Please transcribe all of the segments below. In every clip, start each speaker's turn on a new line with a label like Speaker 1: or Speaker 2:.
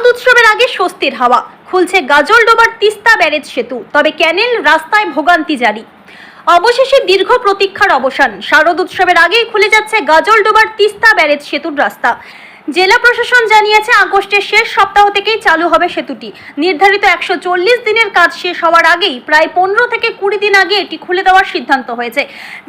Speaker 1: শারদ উৎসবের আগে স্বস্তির হাওয়া। খুলছে গাজলডোবার তিস্তা ব্যারেজ সেতু, তবে ক্যানেল রাস্তায় ভোগান্তি জারি। অবশেষে দীর্ঘ প্রতীক্ষার অবসান। শারদ উৎসবের আগেই খুলে যাচ্ছে গাজলডোবার তিস্তা ব্যারেজ সেতুর রাস্তা। জেলা প্রশাসন জানিয়েছে, আগস্টের শেষ সপ্তাহ থেকেই চালু হবে সেতুটি। নির্ধারিত একশো চল্লিশ দিনের কাজ শেষ হওয়ার আগেই প্রায় পনেরো থেকে কুড়ি দিন আগে এটি খুলে দেওয়ার সিদ্ধান্ত হয়েছে।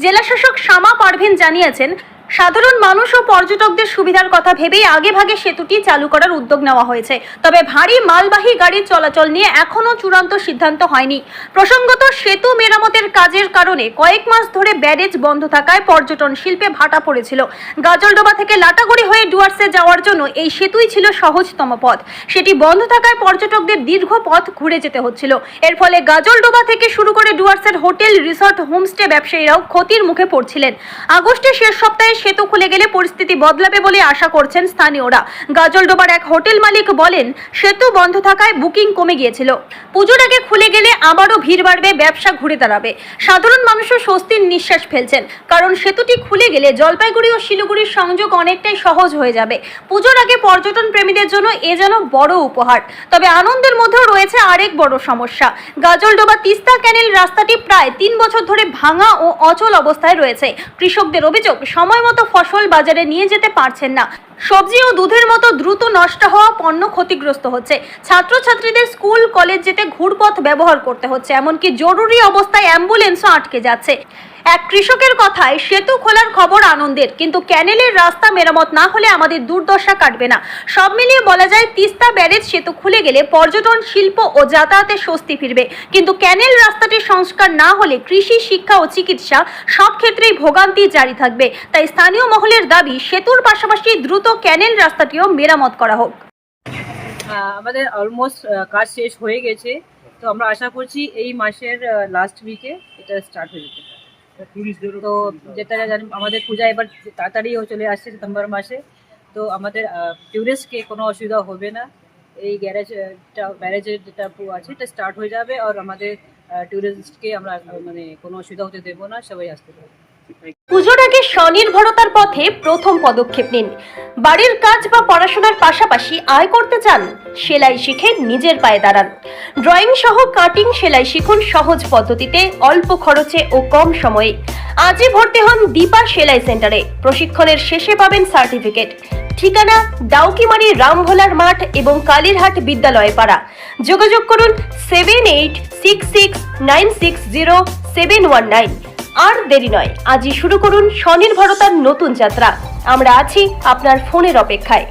Speaker 1: জেলা শাসক শামা পারভিন জানিয়েছেন সাধারণ মানুষ ও পর্যটকদের সুবিধার কথা ভেবেই আগেভাগে সেতুটি চালু করার উদ্যোগ নেওয়া হয়েছে। তবে ভারী মালবাহী গাড়ির চলাচল নিয়ে এখনও চূড়ান্ত সিদ্ধান্ত হয়নি। প্রসঙ্গত, সেতু মেরামতের কাজের কারণে কয়েক মাস ধরে ব্যারেজ বন্ধ থাকায় পর্যটন শিল্পে ভাটা পড়েছিল। গাজলডোবা থেকে লাটাগুড়ি হয়ে ডুয়ার্সে যাওয়ার জন্য এই সেতুই ছিল সহজতম পথ। সেটি বন্ধ থাকায় পর্যটকদের দীর্ঘ পথ ঘুরে যেতে হচ্ছিল। এর ফলে গাজলডোবা থেকে শুরু করে ডুয়ার্সের হোটেল, রিসর্ট, হোমস্টে ব্যবসায়ীরাও ক্ষতির মুখে পড়ছিলেন। আগস্টের শেষ সপ্তাহে সেতু খুলে গেলে পরিস্থিতি বদলাবে বলে আশা করছেন স্থানীয়রা। গাজলডোবার এক হোটেল মালিক বলেন, সেতু বন্ধ থাকায় বুকিং কমে গিয়েছিল। পুজোর আগে খুলে গেলে আবারও ভিড় বাড়বে, ব্যবসা ঘুরে দাঁড়াবে। সাধারণ মানুষও স্বস্তির নিঃশ্বাস ফেলছেন। কারণ সেতুটি খুলে গেলে জলপাইগুড়ি ও শিলিগুড়ির সংযোগ অনেকটাই সহজ হয়ে যাবে। পুজোর আগে পর্যটন প্রেমীদের জন্য এ যেন বড় উপহার। তবে আনন্দের মধ্যেও রয়েছে আরেক বড় সমস্যা। গাজলডোবা তিস্তা ক্যানেল রাস্তাটি প্রায় তিন বছর ধরে ভাঙা ও অচল অবস্থায় রয়েছে। কৃষকদের অভিযোগ, সময় মতো ফসল বাজারে নিয়ে যেতে পারছেন না। সবজি ও দুধের মতো দ্রুত নষ্ট হওয়া পণ্য ক্ষতিগ্রস্ত হচ্ছে। ছাত্রছাত্রীদের স্কুল, কলেজ যেতে ঘুরপথ ব্যবহার করতে হচ্ছে, এমনকি জরুরি অবস্থায় অ্যাম্বুলেন্সও আটকে যাচ্ছে। এক কৃষকের কথায়, সেতু খোলার খবর আনন্দের, কিন্তু ক্যানেলের রাস্তা মেরামত না হলে আমাদের দুর্দশা কাটবে না। সব মিলিয়ে বলা যায়, তিস্তা ব্যারেজ সেতু খুলে গেলে পর্যটন, শিল্প ও যাতায়াতে স্বস্তি ফিরবে। কিন্তু ক্যানেল রাস্তাটির সংস্কার না হলে কৃষি, শিক্ষা ও চিকিৎসা সব ক্ষেত্রেই ভোগান্তি জারি থাকবে। তাই স্থানীয় মহলের দাবি সেতুর পাশাপাশি দ্রুত ক্যানেল রাস্তাটিও মেরামত করা হোক।
Speaker 2: আমাদের অলমোস্ট কাজ শেষ হয়ে গেছে। তো আমরা আশা করছি এই মাসের লাস্ট উইকে এটা স্টার্ট হয়ে যেতে তো যেটা জানি আমাদের পূজা এবার তাড়াতাড়ি চলে আসছে সেপ্টেম্বর মাসে। তো আমাদের ট্যুরিস্টকে কোনো অসুবিধা হবে না। এই গ্যারেজটা ব্যারেজের যেটা আছে এটা স্টার্ট হয়ে যাবে। আর আমাদের ট্যুরিস্টকে আমরা মানে কোনো অসুবিধা হতে দেবো না সবাই আসতে পারবে।
Speaker 1: পুজোর আগে স্বনির্ভরতার পথে প্রথম পদক্ষেপ নিন। বাড়ির কাজ বা পড়াশোনার পাশাপাশি আয় করতে চান, সেলাই শিখে নিজের পায়ে দাঁড়ান। ড্রয়িং সহ কাটিং সেলাই শিখুন সহজ পদ্ধতিতে, অল্প খরচে ও কম সময়ে। আজই ভর্তি হন দীপা সেলাই সেন্টারে। প্রশিক্ষণের শেষে পাবেন সার্টিফিকেট। ঠিকানা ডাউকিমারি রামভোলার মাঠ এবং কালীরহাট বিদ্যালয় পাড়া। যোগাযোগ করুন seven eight six six nine six zero seven one nine আর দেরি নয়, আজই শুরু করুন স্বনির্ভরতার নতুন যাত্রা। আমরা আছি আপনার ফোনের অপেক্ষায়।